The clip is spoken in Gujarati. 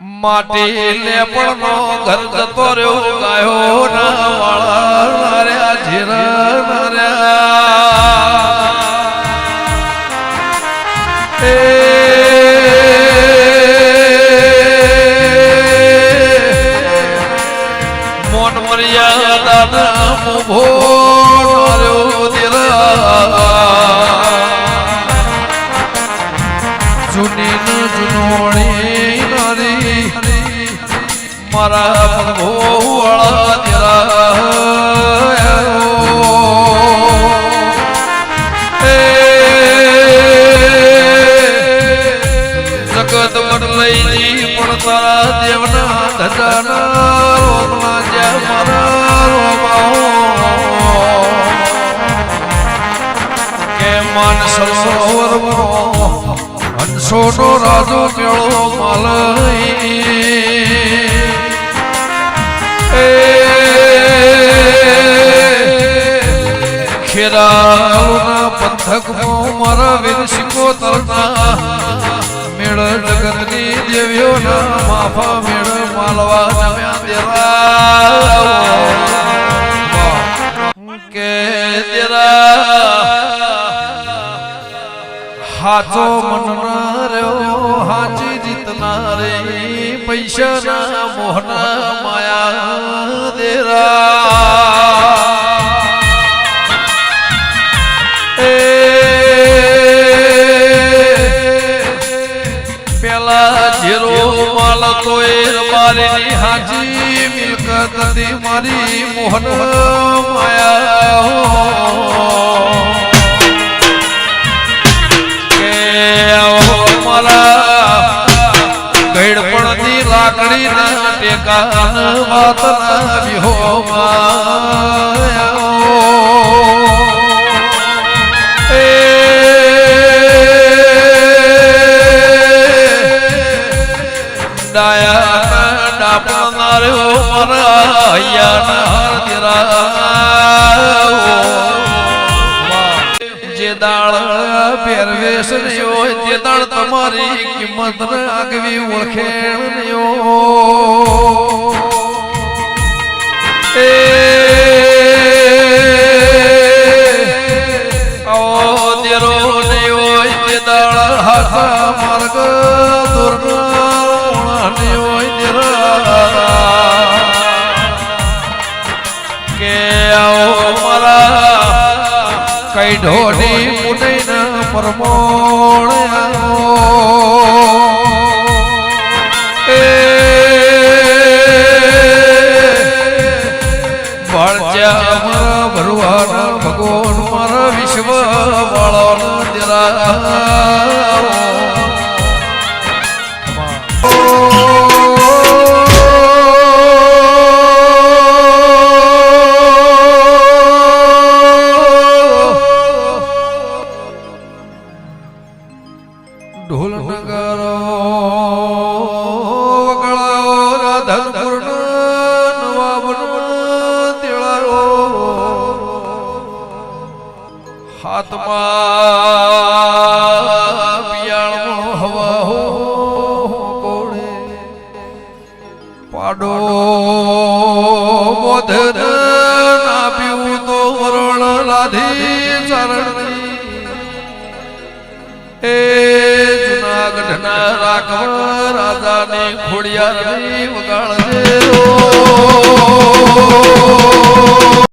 માટી લેપણ નો ઘર જતો રહ્યો ગાયો ના વાળા નાર્યા જીરા નાર્યા મોન મરિયા દાદા મુભો મારા પ્રભુ વાળા તેરા જગત બદલાઈ પણ તારા દેવના ધજાના રોમના જ્યાં મારા રોમાઓ. કે રાજો કેળો માલઈ. ખેરાલુના પંથકમાં મારા વીર સિંગો તરતા મેળ જગતની દેવીઓના માફા મેળ માલવા નમ્યા દેરા કે દેરા હાચો મનના રહ્યો, હાચી જીતના રે પૈસાના મોહના માયા દેરા તો એ મારી હાજી મિલકત મોહન માયા મારા ગઈડપણની લાકડી ના ટેકા વાત ના રહ્યો જે દાળ પહેરવેશ તે દાળ તમારી કિંમત આગવી ઓળખેણ નહીં હોય. એ, આવો દેરો નહીં હોય તે દાળ હાથ માર્ગ કે આવો મારા કઈ ઢોની મુનૈના પરમોણ ભરવાના ભગવાન મારા વિશ્વ વાળાના દિરા ઢોલ નગારો વગળાઓ રાધનપુર નવાબન, તેળારો. હાથમાં પિયાળનો હવા હો કોળે પાડો બોધ ના પીવું તો વરણ લાધી ચરણની. એ રાઘવ રાજાને ખોડિયારની વગાડજે.